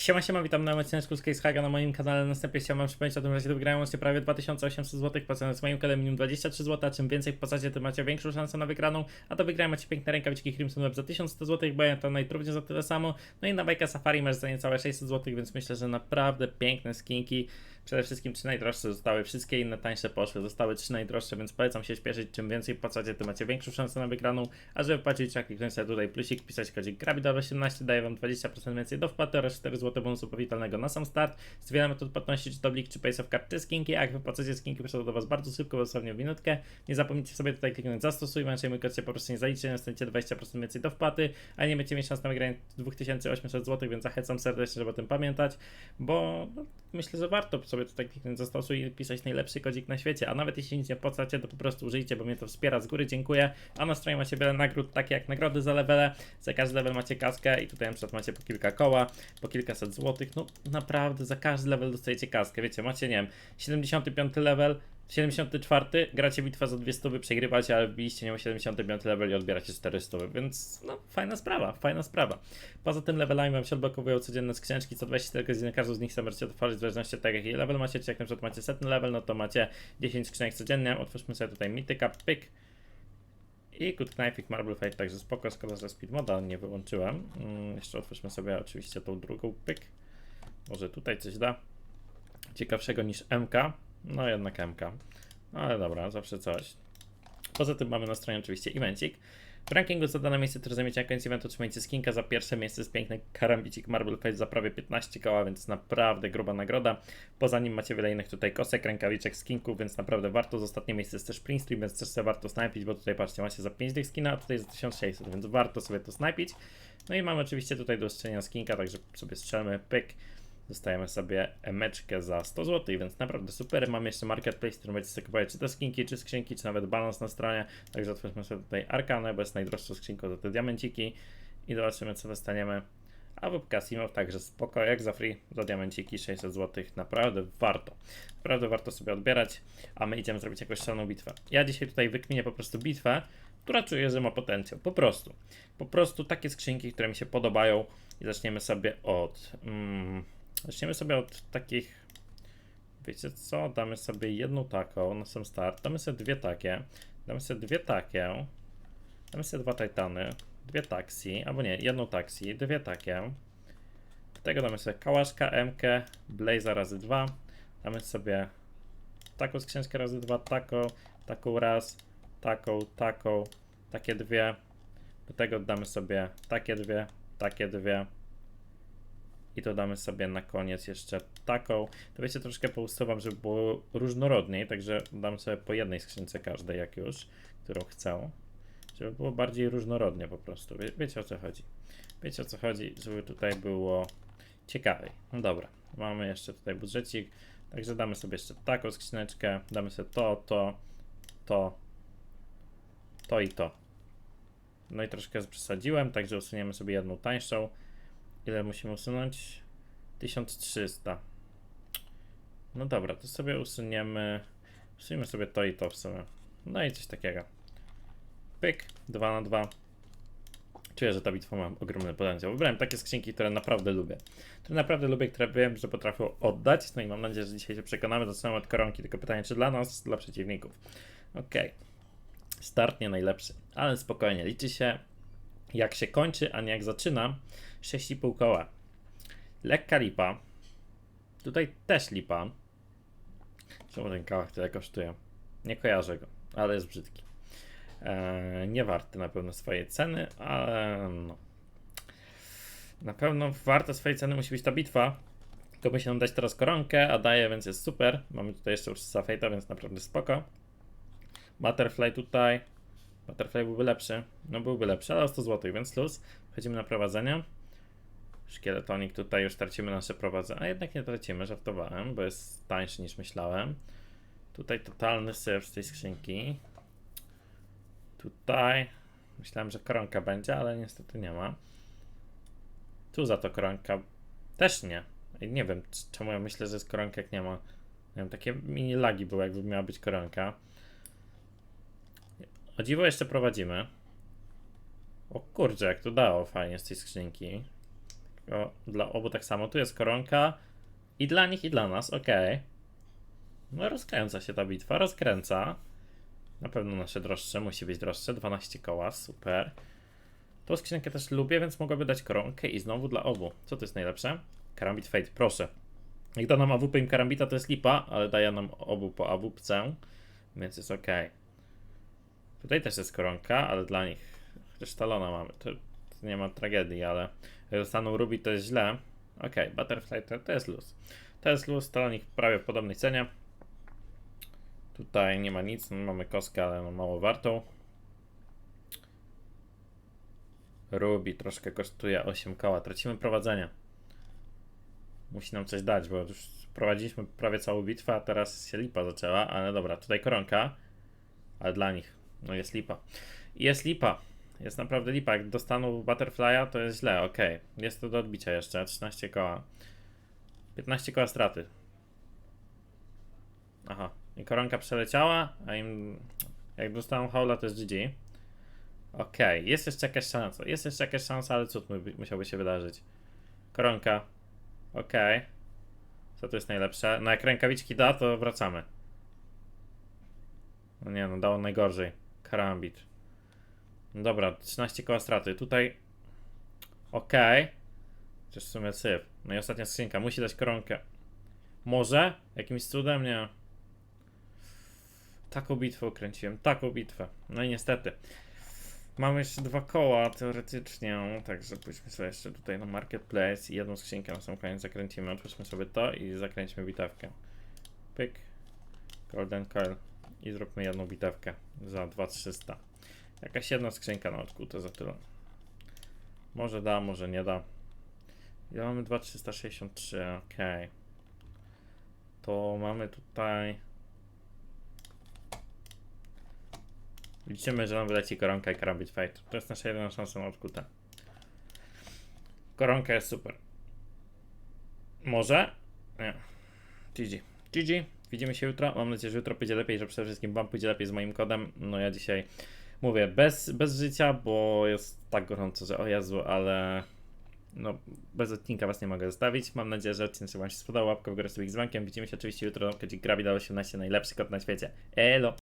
Siema, siema, witam na odcinku z Case Haga na moim kanale. Następnie chciałem wam przypomnieć o tym, że się wygrają łącznie prawie 2800 zł, płacąc z moim kodem minimum 23 zł, a czym więcej wpłacacie, tym macie większą szansę na wygraną, a do wygrania macie piękne rękawiczki Crimson Web za 1100 zł, bo ja to najtrudniej za tyle samo, no i na bajka Safari masz za niecałe 600 zł, więc myślę, że naprawdę piękne skinki. Przede wszystkim trzy najdroższe zostały, wszystkie inne tańsze poszły, zostały trzy najdroższe, więc polecam się śpieszyć, czym więcej płacacie, tym macie większą szansę na wygraną, a żeby płacić, trzeba kliknąć tutaj plusik, pisać kodzik GRABIDOL18, daje wam 20% więcej do wpłaty oraz 4 zł bonusu powitalnego na sam start. Z wiele metod płatności, czy to blik, czy Paysoft Card, czy skinki, a jak wypłacacie skinki, przychodzą do was bardzo szybko, dosłownie w minutkę. Nie zapomnijcie sobie tutaj kliknąć zastosuj, inaczej mój kod się po prostu nie zaliczy, dostaniecie 20% więcej do wpłaty, a nie będziecie mieć szans na wygranie 2800 zł, więc zachęcam serdecznie, żeby o tym pamiętać, bo no, myślę, że warto sobie tutaj kliknąć zastosuj i pisać najlepszy kodzik na świecie, a nawet jeśli nic nie płacacie, to po prostu użyjcie, bo mnie to wspiera z góry, dziękuję. A na stronie macie wiele nagród, takie jak nagrody za levele, za każdy level macie kaskę i tutaj na przykład macie po kilka koła, po złotych, no naprawdę za każdy level dostajecie kaskę, wiecie, macie, nie wiem, 75 level, 74, gracie bitwę za 200, wy przegrywacie, ale wbiliście nią 75 level i odbieracie 400, więc no fajna sprawa, fajna sprawa. Poza tym levelami wam się odblokowują codzienne skrzyneczki, co 24 godziny każdą z nich sobie możecie otworzyć w zależności od tego jaki level macie, czy jak na przykład macie setny level, no to macie 10 skrzynek codziennie, otwórzmy sobie tutaj mityka, pyk. I Good Knife'ik Marble Fate, także spoko, szkoda, że speed moda nie wyłączyłem. Mm, jeszcze otwórzmy sobie oczywiście tą drugą, pyk. Może tutaj coś da ciekawszego niż MK. No jednak MK. Ale dobra, zawsze coś. Poza tym mamy na stronie oczywiście evencik. W rankingu za dane miejsce, które zajmiecie na koniec eventu, otrzymajcie skinka za pierwsze miejsce z piękny karambicik Marble Face za prawie 15 koła, więc naprawdę gruba nagroda. Poza nim macie wiele innych tutaj kosek, rękawiczek, skinków, więc naprawdę warto. Z ostatnie miejsce jest też Prince Stream, więc też sobie warto snajpić, bo tutaj patrzcie, macie za 5 tych skina, a tutaj za 1600, więc warto sobie to snajpić. No i mamy oczywiście tutaj do strzelenia skinka, także sobie strzelmy, pyk. Dostajemy sobie emeczkę za 100 zł, więc naprawdę super. Mamy jeszcze marketplace, który będziecie sobie kupować czy te skinki, czy skrzynki, czy nawet balans na stronie. Także otwórzmy sobie tutaj Arkanę, bo jest najdroższą skrzynką za te diamenciki i zobaczymy co dostaniemy. A w Casimow także spoko, jak za free, za diamenciki 600 zł, naprawdę warto. Naprawdę warto sobie odbierać, a my idziemy zrobić jakąś szaloną bitwę. Ja dzisiaj tutaj wykminię po prostu bitwę, która czuję, że ma potencjał, po prostu. Po prostu takie skrzynki, które mi się podobają i zaczniemy sobie od... Mm, Zaczniemy sobie od takich. Wiecie co? Damy sobie jedną taką na sam start. Damy sobie dwie takie. Damy sobie dwie takie. Damy sobie dwa Titany. Dwie taksi. Albo nie, jedną taksi. Dwie takie. Do tego damy sobie kałaszka, MK, Blaza razy dwa. Damy sobie taką skrzynkę razy dwa, taką, taką raz, taką, taką, takie dwie. Do tego damy sobie takie dwie, takie dwie. I to damy sobie na koniec jeszcze taką. To wiecie, troszkę pousuwam, żeby było różnorodniej, także dam sobie po jednej skrzynce każdej, jak już, którą chcę. Żeby było bardziej różnorodnie po prostu. Wie, wiecie o co chodzi. Wiecie o co chodzi, żeby tutaj było ciekawiej. No dobra, mamy jeszcze tutaj budżecik, także damy sobie jeszcze taką skrzyneczkę, damy sobie to, to, to, to i to. No i troszkę przesadziłem, także usuniemy sobie jedną tańszą. Ile musimy usunąć? 1300. No dobra, to sobie usuniemy. Usuniemy sobie to i to w sumie. No i coś takiego. Pyk, 2 na 2. Czuję, że ta bitwa ma ogromny potencjał. Wybrałem takie skrzynki, które naprawdę lubię. Które naprawdę lubię, które wiem, że potrafią oddać. No i mam nadzieję, że dzisiaj się przekonamy. Zaczynamy od koronki, tylko pytanie, czy dla nas, dla przeciwników. Okej. Start nie najlepszy, ale spokojnie. Liczy się jak się kończy, a nie jak zaczyna. 6,5 koła. Lekka lipa. Tutaj też lipa. Czemu ten kałach tyle kosztuje? Nie kojarzę go, ale jest brzydki. Eee, nie warty na pewno swojej ceny, ale no. Na pewno warta swojej ceny musi być ta bitwa. Tylko się nam dać teraz koronkę, a daje, więc jest super. Mamy tutaj jeszcze już Fate'a, więc naprawdę spoko. Butterfly tutaj. Butterfly byłby lepszy. No byłby lepszy, ale o 100 zł, więc luz. Wchodzimy na prowadzenie. Szkieletonik tutaj już tracimy nasze prowadzenie. A jednak nie tracimy, żartowałem, bo jest tańszy niż myślałem. Tutaj totalny syf z tej skrzynki. Tutaj myślałem, że koronka będzie, ale niestety nie ma. Tu za to koronka też nie. Nie wiem, czemu ja myślę, że jest koronka, jak nie ma. Nie wiem, takie mini lagi były, jakby miała być koronka. O dziwo jeszcze prowadzimy. O kurczę, jak to dało fajnie z tej skrzynki. Dla obu tak samo. Tu jest koronka. I dla nich, i dla nas, okej. No rozkręca się ta bitwa, rozkręca. Na pewno nasze droższe, musi być droższe. 12 koła, super. Tą skrzynkę też lubię, więc mogłaby dać koronkę i znowu dla obu. Co to jest najlepsze? Karambit Fate, proszę. Jak da nam AWP im karambita, to jest lipa, ale daje nam obu po AWPce, więc jest ok. Tutaj też jest koronka, ale dla nich chociaż talona mamy, to, to nie ma tragedii, ale dostaną Ruby, to jest źle. Ok, Butterfly to, to jest luz. To jest luz, talonik prawie w podobnej cenie. Tutaj nie ma nic, no, mamy kostkę, ale no mało wartą. Ruby troszkę kosztuje 8 koła. Tracimy prowadzenie. Musi nam coś dać, bo już prowadziliśmy prawie całą bitwę, a teraz się lipa zaczęła, ale dobra, tutaj koronka, ale dla nich, no jest lipa. Jest lipa, jest naprawdę lipa, jak dostaną Butterfly'a to jest źle, ok. Jest to do odbicia jeszcze, 13 koła. 15 koła straty. Aha, i koronka przeleciała, a im jak dostaną haula to jest GG. Okej, jest jeszcze jakaś szansa, jest jeszcze jakaś szansa, ale cud mu- musiałby się wydarzyć. Koronka. Okej. Co tu jest najlepsze? No jak rękawiczki da, to wracamy. No nie no, dało najgorzej. Karambit. No dobra, 13 koła straty. Tutaj... Okej. Chociaż w sumie syf. No i ostatnia skrzynka. Musi dać koronkę. Może? Jakimś cudem? Nie. Taką bitwę ukręciłem. Taką bitwę. No i niestety. Mamy jeszcze dwa koła teoretycznie, także pójdźmy sobie jeszcze tutaj na marketplace i jedną skrzynkę na sam koniec zakręcimy. Otwórzmy sobie to i zakręćmy bitewkę. Pyk. Golden Coil. I zróbmy jedną bitewkę za 2300. Jakaś jedna skrzynka na odkute za tyle. Może da, może nie da. Ja mamy 2363, ok. To mamy tutaj. Liczymy, że nam wyleci koronka i karambit fate. To jest nasza jedyna szansa na odkutę. Koronka jest super. Może? Nie. GG. GG. Widzimy się jutro. Mam nadzieję, że jutro pójdzie lepiej, że przede wszystkim Wam pójdzie lepiej z moim kodem. No ja dzisiaj mówię bez, bez życia, bo jest tak gorąco, że o Jezu, ale no bez odcinka Was nie mogę zostawić. Mam nadzieję, że odcinek Wam się spodobał. Łapkę w górę z dzwonkiem. Widzimy się oczywiście jutro. Kodzik Gravidal 18 najlepszy kod na świecie. Elo!